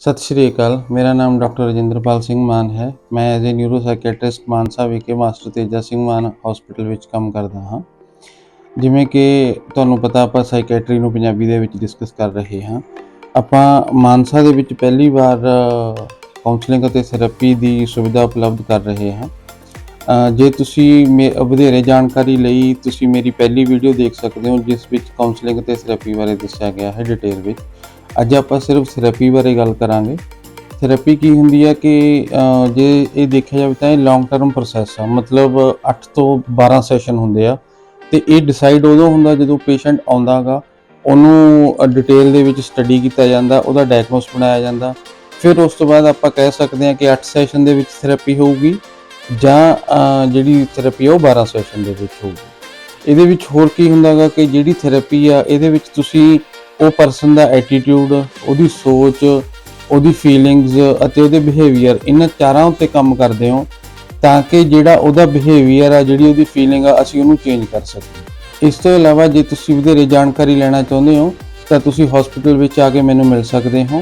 ਸਤਿ ਸ਼੍ਰੀ ਅਕਾਲ, ਮੇਰਾ ਨਾਮ ਡਾਕਟਰ ਰਜਿੰਦਰਪਾਲ ਸਿੰਘ ਮਾਨ ਹੈ। ਮੈਂ as a neuro psychiatrist Mansa ਵਿਖੇ ਮਾਸਟਰ ਤੇਜਾ ਸਿੰਘ ਮਾਨ ਹਸਪੀਟਲ ਵਿੱਚ ਕੰਮ ਕਰਦਾ ਹਾਂ। ਜਿਵੇਂ ਕਿ ਤੁਹਾਨੂੰ ਪਤਾ, ਆਪਾਂ ਸਾਈਕੈਟਰੀ ਨੂੰ ਪੰਜਾਬੀ ਦੇ ਵਿੱਚ ਡਿਸਕਸ ਕਰ ਰਹੇ ਹਾਂ। ਆਪਾਂ ਮਾਨਸਾ ਦੇ ਵਿੱਚ ਪਹਿਲੀ ਵਾਰ ਕਾਉਂਸਲਿੰਗ ਅਤੇ ਥੈਰੇਪੀ ਦੀ ਸੁਵਿਧਾ ਉਪਲਬਧ ਕਰ ਰਹੇ ਹਾਂ। ਜੇ ਤੁਸੀਂ ਮੇ- ਵਧੇਰੇ ਜਾਣਕਾਰੀ ਲਈ ਤੁਸੀਂ ਮੇਰੀ ਪਹਿਲੀ ਵੀਡੀਓ ਦੇਖ ਸਕਦੇ ਹੋ, ਜਿਸ ਵਿੱਚ ਕਾਉਂਸਲਿੰਗ ਅਤੇ ਥੈਰੇਪੀ ਬਾਰੇ ਦੱਸਿਆ ਗਿਆ ਹੈ ਡਿਟੇਲ ਵਿੱਚ। ਅੱਜ ਆਪਾਂ ਸਿਰਫ ਥੈਰੇਪੀ ਬਾਰੇ ਗੱਲ ਕਰਾਂਗੇ। ਥੈਰੇਪੀ ਕੀ ਹੁੰਦੀ ਹੈ ਕਿ ਜੇ ਇਹ ਦੇਖਿਆ ਜਾਵੇ ਤਾਂ ਇਹ ਲੌਂਗ ਟਰਮ ਪ੍ਰੋਸੈਸ ਆ। ਮਤਲਬ 8 ਤੋਂ 12 ਸੈਸ਼ਨ ਹੁੰਦੇ ਆ। ਤੇ ਇਹ ਡਿਸਾਈਡ ਉਦੋਂ ਹੁੰਦਾ ਜਦੋਂ ਪੇਸ਼ੈਂਟ ਆਉਂਦਾਗਾ ਉਹਨੂੰ ਡਿਟੇਲ ਦੇ ਵਿੱਚ ਸਟੱਡੀ ਕੀਤਾ ਜਾਂਦਾ, ਉਹਦਾ ਡਾਇਗਨੋਸ ਬਣਾਇਆ ਜਾਂਦਾ। ਫਿਰ ਉਸ ਤੋਂ ਬਾਅਦ ਆਪਾਂ ਕਹਿ ਸਕਦੇ ਹਾਂ ਕਿ 8 ਸੈਸ਼ਨ ਦੇ ਵਿੱਚ ਥੈਰੇਪੀ ਹੋਊਗੀ ਜਾਂ ਜਿਹੜੀ ਥੈਰੇਪੀ ਉਹ 12 ਸੈਸ਼ਨ ਦੇ ਵਿੱਚ ਹੋਊਗੀ। ਇਹਦੇ ਵਿੱਚ ਹੋਰ ਕੀ ਹੁੰਦਾਗਾ ਕਿ ਜਿਹੜੀ ਥੈਰੇਪੀ ਆ, ਇਹਦੇ ਵਿੱਚ ਤੁਸੀਂ ਉਹ ਪਰਸਨ ਦਾ ਐਟੀਟਿਊਡ ਉਹਦੀ ਸੋਚ, ਉਹਦੀ ਫੀਲਿੰਗਸ ਅਤੇ ਉਹਦੇ ਬਿਹੇਵੀਅਰ ਇਹਨਾਂ ਚਾਰਾਂ ਉੱਤੇ ਕੰਮ ਕਰਦੇ ਹੋ ਤਾਂ ਕਿ ਜਿਹੜਾ ਉਹਦਾ ਬਿਹੇਵੀਅਰ ਆ, ਜਿਹੜੀ ਉਹਦੀ ਫੀਲਿੰਗ ਆ, ਅਸੀਂ ਉਹਨੂੰ ਚੇਂਜ ਕਰ ਸਕੀਏ। ਇਸ ਤੋਂ ਇਲਾਵਾ ਜੇ ਤੁਸੀਂ ਵਧੇਰੇ ਜਾਣਕਾਰੀ ਲੈਣਾ ਚਾਹੁੰਦੇ ਹੋ ਤਾਂ ਤੁਸੀਂ ਹਸਪੀਟਲ ਵਿੱਚ ਆ ਕੇ ਮੈਨੂੰ ਮਿਲ ਸਕਦੇ ਹੋ।